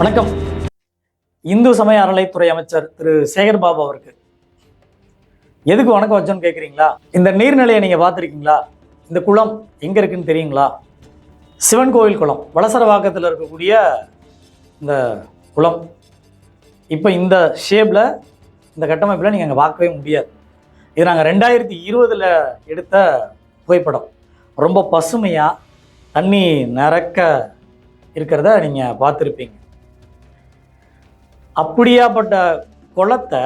வணக்கம். இந்து சமய அறநிலைத்துறை அமைச்சர் திரு சேகர் பாபு அவருக்கு. எதுக்கு வணக்கம் வச்சோன்னு கேட்குறீங்களா இந்த நீர்நிலையை நீங்கள் பார்த்துருக்கீங்களா? இந்த குளம் எங்கே இருக்குன்னு தெரியுங்களா? சிவன் கோவில் குளம் வளசரவாக்கத்தில் இருக்கக்கூடிய இந்த குளம். இப்போ இந்த ஷேப்பில் இந்த கட்டமைப்பில் நீங்கள் அங்கே பார்க்கவே முடியாது. இது நாங்கள் ரெண்டாயிரத்தி இருபதில் எடுத்த புகைப்படம். ரொம்ப பசுமையாக தண்ணி நிறக்க இருக்கிறத நீங்கள் பார்த்துருப்பீங்க. அப்படியாப்பட்ட குளத்தை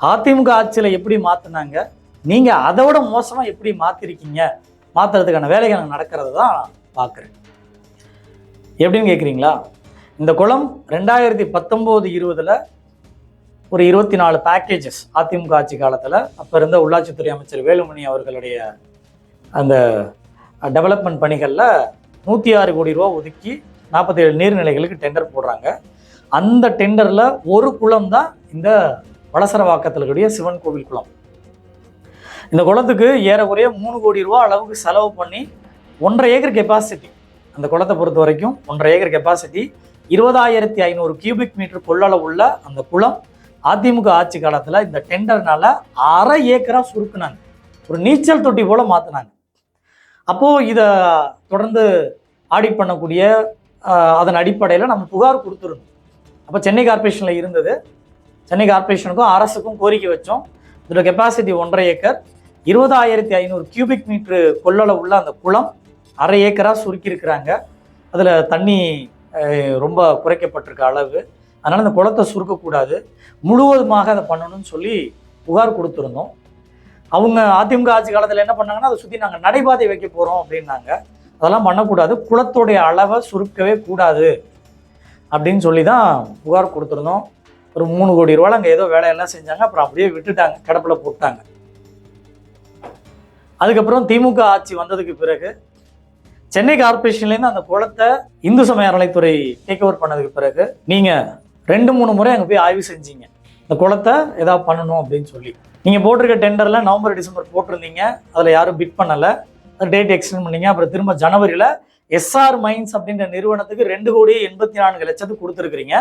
அதிமுக ஆட்சியில் எப்படி மாற்றினாங்க நீங்கள் அதை விட மோசமாக எப்படி மாற்றிருக்கீங்க மாற்றுறதுக்கான வேலைகள் அங்க நடக்கிறது தான் பார்க்குறேன் எப்படின்னு கேட்குறீங்களா இந்த குளம் ரெண்டாயிரத்தி பத்தொம்போது இருபதில் ஒரு இருபத்தி நாலு பேக்கேஜஸ் அதிமுக ஆட்சி காலத்தில் அப்போ இருந்த உள்ளாட்சித்துறை அமைச்சர் வேலுமணி அவர்களுடைய அந்த டெவலப்மெண்ட் பணிகளில் நூற்றி ஆறு கோடி ரூபா ஒதுக்கி நாற்பத்தேழு நீர்நிலைகளுக்கு டெண்டர் போடுறாங்க. அந்த டெண்டரில் ஒரு குளம் தான் இந்த வளசரவாக்கத்தில் இருக்கக்கூடிய சிவன் கோவில் குளம். இந்த குளத்துக்கு ஏறக்குறைய மூணு கோடி ரூபா அளவுக்கு செலவு பண்ணி ஒன்றரை ஏக்கர் கெப்பாசிட்டி அந்த குளத்தை பொறுத்த வரைக்கும் ஒன்றரை ஏக்கர் கெப்பாசிட்டி இருபதாயிரத்தி ஐநூறு கியூபிக் மீட்டர் கொள்ளளவு உள்ள அந்த குளம் அதிமுக ஆட்சி காலத்தில் இந்த டெண்டர்னால அரை ஏக்கராக சுருக்குனாங்க. ஒரு நீச்சல் தொட்டி போல் மாற்றினாங்க அப்போது இதை தொடர்ந்து ஆடிட் பண்ணக்கூடிய அதன் அடிப்படையில் நம்ம புகார் கொடுத்துருந்தோம் அப்போ சென்னை கார்ப்பரேஷனில் இருந்தது. சென்னை கார்ப்பரேஷனுக்கும் அரசுக்கும் கோரிக்கை வச்சோம். இதோட கெப்பாசிட்டி ஒன்றரை ஏக்கர். இருபதாயிரத்தி ஐநூறு கியூபிக் மீட்ரு கொள்ளளவு உள்ள அந்த குளம் அரை ஏக்கராக சுருக்கியிருக்கிறாங்க. அதில் தண்ணி ரொம்ப குறைக்கப்பட்டிருக்க அளவு. அதனால் அந்த குளத்தை சுருக்கக்கூடாது. முழுவதுமாக அதை பண்ணணும்னு சொல்லி புகார் கொடுத்துருந்தோம். அவங்க அதிமுக ஆட்சி காலத்தில் என்ன பண்ணாங்கன்னா அதை சுற்றி நாங்கள் நடைபாதை வைக்க போகிறோம் அப்படின்னாங்க. அதெல்லாம் பண்ணக்கூடாது. குளத்துடைய அளவை சுருக்கவே கூடாது. அப்படின்னு சொல்லி தான் புகார் கொடுத்துருந்தோம். ஒரு மூணு கோடி ரூபாய் அங்கே ஏதோ வேலையெல்லாம் செஞ்சாங்க அப்புறம் அப்படியே விட்டுட்டாங்க கிடப்பில் போட்டாங்க. அதுக்கப்புறம் திமுக ஆட்சி வந்ததுக்கு பிறகு சென்னை கார்பரேஷன்லேருந்து அந்த குளத்தை இந்து சமய அறநிலைத்துறை டேக் ஓவர் பண்ணதுக்கு பிறகு நீங்கள் ரெண்டு மூணு முறை அங்கே போய் ஆய்வு செஞ்சீங்க. இந்த குளத்தை ஏதாவது பண்ணணும் அப்படின்னு சொல்லி. நீங்கள் போட்டிருக்க டெண்டரில் நவம்பர் டிசம்பர் போட்டிருந்தீங்க. அதில் யாரும் பிட் பண்ணலை. டேட் எக்ஸ்டெண்ட் பண்ணீங்க. அப்புறம் திரும்ப ஜனவரியில் எஸ்ஆர் மைன்ஸ் அப்படின்ற நிறுவனத்துக்கு ரெண்டு கோடி எண்பத்தி நான்கு லட்சத்துக்கு கொடுத்துருக்குறீங்க.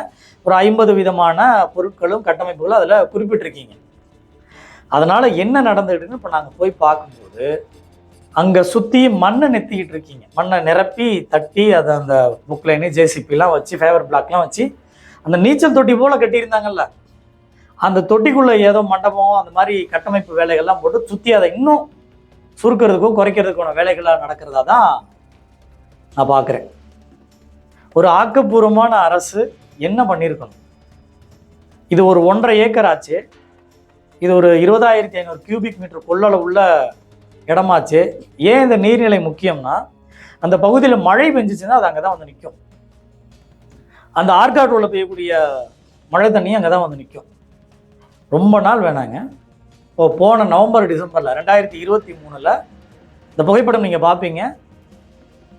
ஒரு ஐம்பது விதமான பொருட்களும் கட்டமைப்புகளும் அதில் குறிப்பிட்டிருக்கீங்க. அதனால் என்ன நடந்துகிட்டுன்னு இப்போ நாங்கள் போய் பார்க்கும்போது அங்கே சுற்றி மண்ணை நெத்திக்கிட்டு இருக்கீங்க. மண்ணை நிரப்பி தட்டி அதை அந்த புக்லைனு ஜேசிபிலாம் வச்சு ஃபேவர் பிளாக்லாம் வச்சு அந்த நீச்சல் தொட்டி போல் கட்டியிருந்தாங்கல்ல. அந்த தொட்டிக்குள்ளே ஏதோ மண்டபம் அந்த மாதிரி கட்டமைப்பு வேலைகள்லாம் போட்டு சுற்றி அதை இன்னும் சுருக்கிறதுக்கும் குறைக்கிறதுக்கான வேலைகள்லாம் நடக்கிறதா தான் நான் பார்க்குறேன். ஒரு ஆக்கப்பூர்வமான அரசு என்ன பண்ணியிருக்கணும்? இது ஒரு ஒன்றரை ஏக்கர் ஆச்சு. இது ஒரு இருபதாயிரத்தி ஐநூறு கியூபிக் மீட்டர் கொள்ளளவு உள்ள இடமாச்சு. ஏன் இந்த நீர்நிலை முக்கியம்னா அந்த பகுதியில் மழை பெஞ்சிச்சுன்னா அது அங்கே தான் வந்து நிற்கும் அந்த ஆற்காட்டுள்ள பெய்யக்கூடிய மழை தண்ணி அங்கே தான் வந்து நிற்கும் ரொம்ப நாள் வேணாங்க. இப்போ போன நவம்பர் டிசம்பரில் ரெண்டாயிரத்தி இருபத்தி மூணில் இந்த புகைப்படம் நீங்கள் பார்ப்பீங்க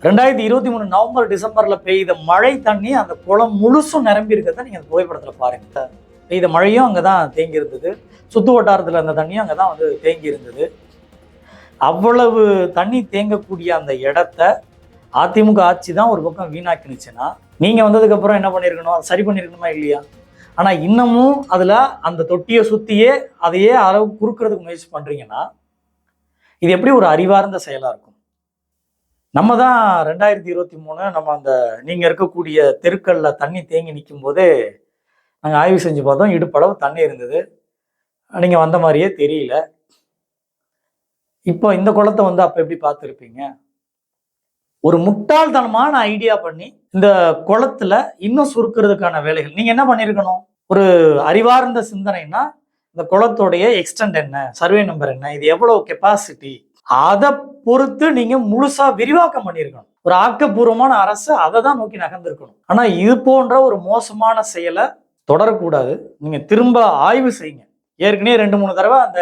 ரெண்டாயிரத்தி இருபத்தி மூணு நவம்பர் டிசம்பரில் பெய்த மழை தண்ணி அந்த குளம் முழுசும் நிரம்பி இருக்கிறத நீங்கள் அந்த புகைப்படத்தில் பாருங்க. பெய்த மழையும் அங்கே தான் தேங்கி இருந்தது. சுத்து வட்டாரத்தில் அந்த தண்ணியும் அங்கே தான் வந்து தேங்கி இருந்தது. அவ்வளவு தண்ணி தேங்கக்கூடிய அந்த இடத்த அதிமுக ஆட்சி தான் ஒரு பக்கம் வீணாக்கினுச்சுன்னா நீங்கள் வந்ததுக்கப்புறம் என்ன பண்ணியிருக்கணும் அதை சரி பண்ணியிருக்கணுமா இல்லையா? ஆனால் இன்னமும் அதில் அந்த தொட்டியை சுற்றியே அதையே அளவு குறுக்கிறதுக்கு முயற்சி பண்ணுறீங்கன்னா இது எப்படி ஒரு அறிவார்ந்த செயலாக இருக்கும்? நம்ம தான் ரெண்டாயிரத்தி இருபத்தி மூணு நம்ம அந்த நீங்கள் இருக்கக்கூடிய தெருக்களில் தண்ணி தேங்கி நிற்கும் போதே நாங்கள் ஆய்வு செஞ்சு பார்த்தோம் இடுப்பளவு தண்ணி இருந்தது. நீங்கள் வந்த மாதிரியே தெரியல. இப்போ இந்த குளத்தை வந்து அப்போ எப்படி பார்த்துருப்பீங்க? ஒரு முட்டாள்தனமான ஐடியா பண்ணி இந்த குளத்துல இன்னும் சுருக்கிறதுக்கான வேலைகள். நீங்கள் என்ன பண்ணியிருக்கணும் ஒரு அறிவார்ந்த சிந்தனைனா இந்த குளத்துடைய எக்ஸ்டெண்ட் என்ன? சர்வே நம்பர் என்ன? இது எவ்வளோ கெப்பாசிட்டி அதை பொறுத்து நீங்க முழுசா விரிவாக்கம் பண்ணியிருக்கணும். ஒரு ஆக்கப்பூர்வமான அரசு அதை தான் நோக்கி நகர்ந்திருக்கணும். ஆனா இது போன்ற ஒரு மோசமான செயலை தொடரக்கூடாது. நீங்க திரும்ப ஆய்வு செய்யுங்க. ஏற்கனவே ரெண்டு மூணு தடவை அந்த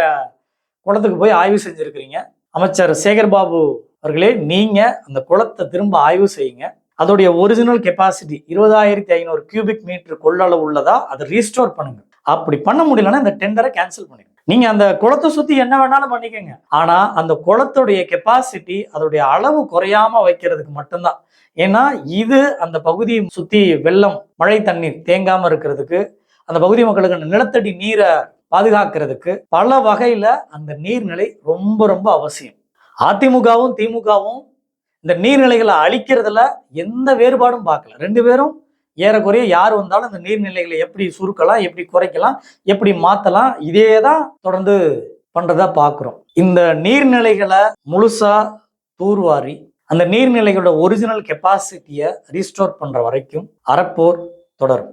குளத்துக்கு போய் ஆய்வு செஞ்சிருக்கிறீங்க. அமைச்சர் சேகர் பாபு அவர்களே நீங்க அந்த குளத்தை திரும்ப ஆய்வு செய்யுங்க. அதோடைய ஒரிஜினல் கெப்பாசிட்டி இருபதாயிரத்தி ஐநூறு கியூபிக் மீட்டர் கொள்ளளவு உள்ளதா அதை ரீஸ்டோர் பண்ணுங்க. அப்படி பண்ண முடியலன்னா இந்த டெண்டரை கேன்சல் பண்ணிடுங்க. நீங்க அந்த குளத்தை சுத்தி என்ன வேணாலும் பண்ணிக்கோங்க. ஆனா அந்த குளத்துடைய கெப்பாசிட்டி அதோடைய அளவு குறையாம வைக்கிறதுக்கு மட்டும்தான். ஏன்னா இது அந்த பகுதியை சுத்தி வெள்ளம் மழை தண்ணீர் தேங்காம இருக்கிறதுக்கு அந்த பகுதி மக்களுக்கு நிலத்தடி நீரை பாதுகாக்கிறதுக்கு பல வகையில அந்த நீர்நிலை ரொம்ப ரொம்ப அவசியம். அதிமுகவும் திமுகவும் இந்த நீர்நிலைகளை அழிக்கிறதுல எந்த வேறுபாடும் பார்க்கல. ரெண்டு பேரும் ஏறக்குறைய யார் வந்தாலும் இந்த நீர்நிலைகளை எப்படி சுருக்கலாம் எப்படி குறைக்கலாம் எப்படி மாத்தலாம் இதே தான் தொடர்ந்து பண்றதா பார்க்குறோம் இந்த நீர்நிலைகளை முழுசா தூர்வாரி அந்த நீர்நிலைகளோட ஒரிஜினல் கெப்பாசிட்டியை ரீஸ்டோர் பண்ற வரைக்கும் அறப்போர் தொடரும்.